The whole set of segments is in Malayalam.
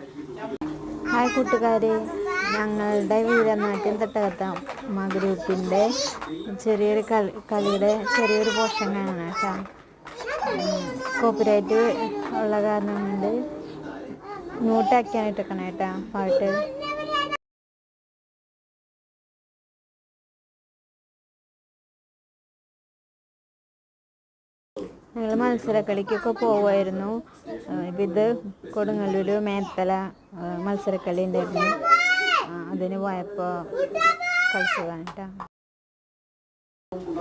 ഹായ് കൂട്ടുകാരെ. ഞങ്ങളുടെ വീരനാട്യം തട്ടകത്ത അമ്മ ചെറിയൊരു കളി കളിയുടെ ചെറിയൊരു പോർഷൻ കാണാം കേട്ടോ. കോപ്പിറൈറ്റ് ഉള്ള കാരണം കൊണ്ട് മ്യൂട്ടാക്കിയാണ് കേട്ടോ പാട്ട്. ഞങ്ങൾ മത്സരക്കളിക്കൊക്കെ പോവുമായിരുന്നു ഇപ്പം ഇത് കൊടുങ്ങല്ലൂർ മേത്തല മത്സരക്കളി ഉണ്ടായിരുന്നു. അതിന് പോയപ്പോൾ കളിച്ചതാണ് കേട്ടോ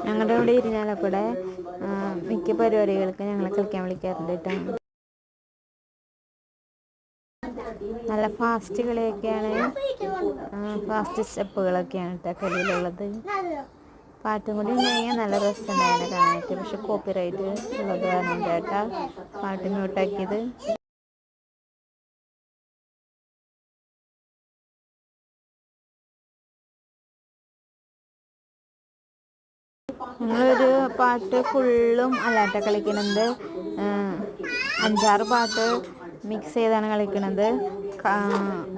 ഞങ്ങളുടെ ഇവിടെ ഇരിഞ്ഞാലക്കൂടെ മിക്ക പരിപാടികൾക്ക് ഞങ്ങളെ കളിക്കാൻ വിളിക്കാറുണ്ട് കേട്ടോ നല്ല ഫാസ്റ്റ് കളിയൊക്കെയാണ് ഫാസ്റ്റ് സ്റ്റെപ്പുകളൊക്കെയാണ് കേട്ടോ കളിയിലുള്ളത്. പാട്ടും കൂടി ഉണ്ടെങ്കിൽ നല്ല രസമുണ്ടായിരുന്നു കാണാനായിട്ട്. പക്ഷെ കോപ്പി റൈറ്റ് ഉള്ളത് കാരണം കേട്ടാ പാട്ട് മ്യൂട്ടാക്കിയത്. ഞങ്ങളൊരു പാട്ട് ഫുള്ളും അല്ലാട്ട കളിക്കണത് അഞ്ചാറ് പാട്ട് മിക്സ് ചെയ്താണ് കളിക്കണത്.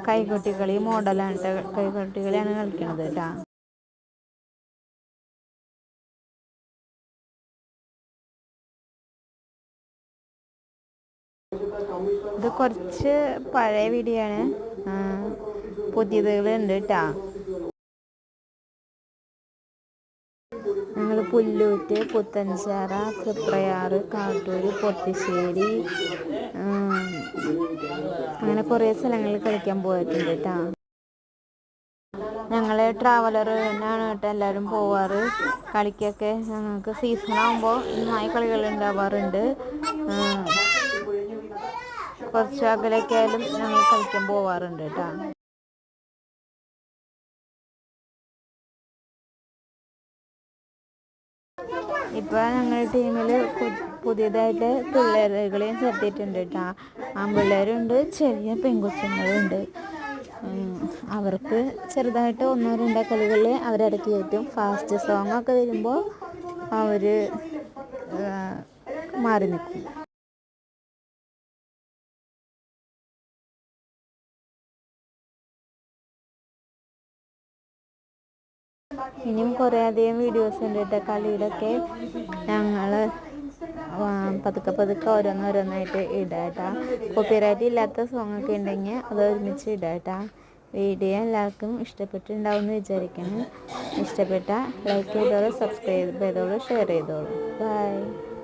കൈകൊട്ടിക്കളി മോഡലാണ് കൈകൊട്ടിക്കളിയാണ് കളിക്കണത് കേട്ടോ ഇത് കുറച്ച് പഴയ വീഡിയോ ആണ് പുതിയതുകളുണ്ട് കേട്ടാ ഞങ്ങൾ പുല്ലൂറ്റ് പുത്തൻചാറ തൃപ്രയാറ് കാട്ടൂര് പൊത്തിശ്ശേരി അങ്ങനെ കുറേ സ്ഥലങ്ങളിൽ കളിക്കാൻ പോയിട്ടുണ്ട് കേട്ടാ ഞങ്ങൾ ട്രാവലർ തന്നെയാണ് കേട്ടോ എല്ലാവരും പോവാറ്. കളിക്കൊക്കെ ഞങ്ങൾക്ക് സീസൺ ആകുമ്പോൾ നന്നായി കളികൾ ഉണ്ടാവാറുണ്ട്. കുറച്ച് അകലൊക്കെ ആയാലും ഞങ്ങൾ കളിക്കാൻ പോവാറുണ്ട് കേട്ടോ. ഇപ്പൊ ഞങ്ങളുടെ ടീമിൽ പുതിയതായിട്ട് പിള്ളേരുകളെയും ചേർത്തിട്ടുണ്ട് കേട്ടോ. ആൺപിള്ളേരുണ്ട് ചെറിയ പെൺകൊച്ചുങ്ങളുണ്ട്. അവർക്ക് ചെറുതായിട്ട് ഒന്നോ രണ്ടോ കളികളിൽ അവരിടയ്ക്ക് കയറ്റും. ഫാസ്റ്റ് സോങ്ങൊക്കെ വരുമ്പോൾ അവർ മാറി നിൽക്കും. ഇനിയും കുറേ അധികം വീഡിയോസ് ഉണ്ട്. കേട്ടോ കളിയിലൊക്കെ ഞങ്ങൾ പതുക്കെ പതുക്കെ ഓരോന്നോരോന്നായിട്ട് ഇടാട്ടാ കോപ്പിറൈറ്റ് ഇല്ലാത്ത സോങ് ഒക്കെ ഉണ്ടെങ്കിൽ അത് ഒരുമിച്ച് ഇടാട്ടാ വീഡിയോ എല്ലാവർക്കും ഇഷ്ടപ്പെട്ടിട്ടുണ്ടാവും എന്ന് വിചാരിക്കണം ഇഷ്ടപ്പെട്ട ലൈക്ക് ചെയ്തോളൂ സബ്സ്ക്രൈബ് ചെയ്തോളൂ ഷെയർ ചെയ്തോളൂ. ബൈ